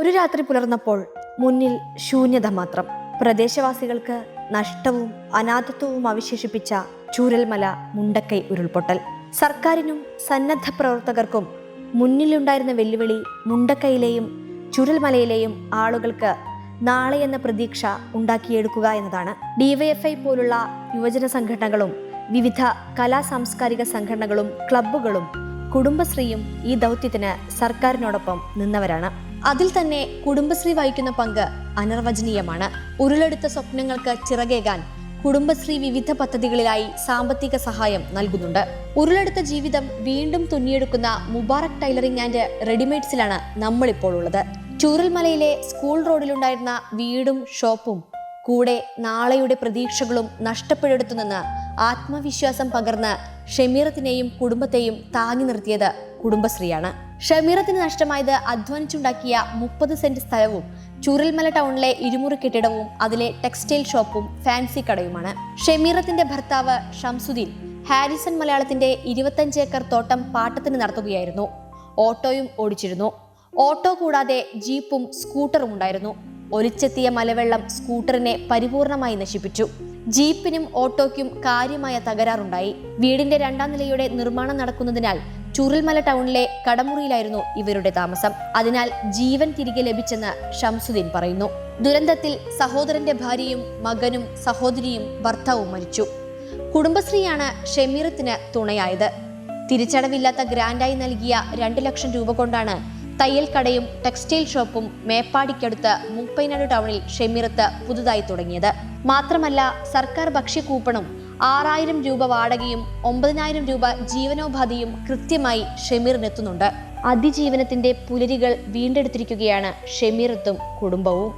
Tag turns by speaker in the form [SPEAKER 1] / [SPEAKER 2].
[SPEAKER 1] ഒരു രാത്രി പുലർന്നപ്പോൾ മുന്നിൽ ശൂന്യത മാത്രം. പ്രദേശവാസികൾക്ക് നഷ്ടവും അനാഥത്വവും അവശേഷിപ്പിച്ച ചൂരൽമല മുണ്ടക്കൈ ഉരുൾപൊട്ടൽ. സർക്കാരിനും സന്നദ്ധ പ്രവർത്തകർക്കും മുന്നിലുണ്ടായിരുന്ന വെല്ലുവിളി മുണ്ടക്കൈയിലെയും ചുരൽമലയിലെയും ആളുകൾക്ക് നാളെ എന്ന പ്രതീക്ഷ ഉണ്ടാക്കിയെടുക്കുക എന്നതാണ്. ഡിവൈഎഫ്ഐ പോലുള്ള യുവജന സംഘടനകളും വിവിധ കലാ സാംസ്കാരിക സംഘടനകളും ക്ലബ്ബുകളും കുടുംബശ്രീയും ഈ ദൗത്യത്തിന് സർക്കാരിനോടൊപ്പം നിന്നവരാണ്. അതിൽ തന്നെ കുടുംബശ്രീ വഹിക്കുന്ന പങ്ക് അനർവചനീയമാണ്. ഉരുളെടുത്ത സ്വപ്നങ്ങൾക്ക് ചിറകേകാൻ കുടുംബശ്രീ വിവിധ പദ്ധതികളിലായി സാമ്പത്തിക സഹായം നൽകുന്നുണ്ട്. ഉരുളെടുത്ത ജീവിതം വീണ്ടും തുന്നിയെടുക്കുന്ന മുബാറക് ടൈലറിംഗ് ആൻഡ് റെഡിമെയ്ഡ്സിലാണ് നമ്മളിപ്പോൾ ഉള്ളത്. ചൂരൽമലയിലെ സ്കൂൾ റോഡിലുണ്ടായിരുന്ന വീടും ഷോപ്പും കൂടെ നാളെയുടെ പ്രതീക്ഷകളും നഷ്ടപ്പെടുത്തുനിന്ന് ആത്മവിശ്വാസം പകർന്ന് ഷമീറത്തിനെയും കുടുംബത്തെയും താങ്ങി നിർത്തിയത് കുടുംബശ്രീയാണ്. ഷമീറത്തിന് നഷ്ടമായത് അധ്വാനിച്ചുണ്ടാക്കിയ മുപ്പത് സെന്റ് സ്ഥലവും ചൂരൽമല ടൗണിലെ ഇരുമുറി കെട്ടിടവും അതിലെ ടെക്സ്റ്റൈൽ ഷോപ്പും ഫാൻസി കടയുമാണ്. ഷമീറത്തിന്റെ ഭർത്താവ് ഷംസുദ്ദീൻ ഹാരിസൺ മലയാളത്തിന്റെ ഇരുപത്തഞ്ച് ഏക്കർ തോട്ടം പാട്ടത്തിന് നടത്തുകയായിരുന്നു. ഓട്ടോയും ഓടിച്ചിരുന്നു. ഓട്ടോ കൂടാതെ ജീപ്പും സ്കൂട്ടറും ഉണ്ടായിരുന്നു. ഒലിച്ചെത്തിയ മലവെള്ളം സ്കൂട്ടറിനെ പരിപൂർണമായി നശിപ്പിച്ചു. ജീപ്പിനും ഓട്ടോയ്ക്കും കാര്യമായ തകരാറുണ്ടായി. വീടിന്റെ രണ്ടാം നിലയുടെ നിർമ്മാണം നടക്കുന്നതിനാൽ ചുരുൾമല ടൗണിലെ കടമുറിയിലായിരുന്നു ഇവരുടെ താമസം. അതിനാൽ ജീവൻ തിരികെ ലഭിച്ചെന്ന് ഷംസുദ്ദീൻ പറയുന്നു. ദുരന്തത്തിൽ സഹോദരന്റെ ഭാര്യയും മകനും സഹോദരിയും ഭർത്താവും മരിച്ചു. കുടുംബശ്രീയാണ് ഷമീറത്തിന് തുണയായത്. തിരിച്ചടവില്ലാത്ത ഗ്രാൻഡായി നൽകിയ രണ്ട് ലക്ഷം രൂപ കൊണ്ടാണ് തയ്യൽ കടയും ടെക്സ്റ്റൈൽ ഷോപ്പും മേപ്പാടിക്കടുത്ത് മുപ്പൈനാട് ടൗണിൽ ഷെമീറത്ത് പുതുതായി തുടങ്ങിയത്. മാത്രമല്ല സർക്കാർ ഭക്ഷ്യകൂപ്പണും ആറായിരം രൂപ വാടകയും ഒമ്പതിനായിരം രൂപ ജീവനോപാധിയും കൃത്യമായി ഷെമീറിനെത്തുന്നുണ്ട് അതിജീവനത്തിന്റെ പുലരികൾ വീണ്ടെടുത്തിരിക്കുകയാണ് ഷെമീറത്തും കുടുംബവും.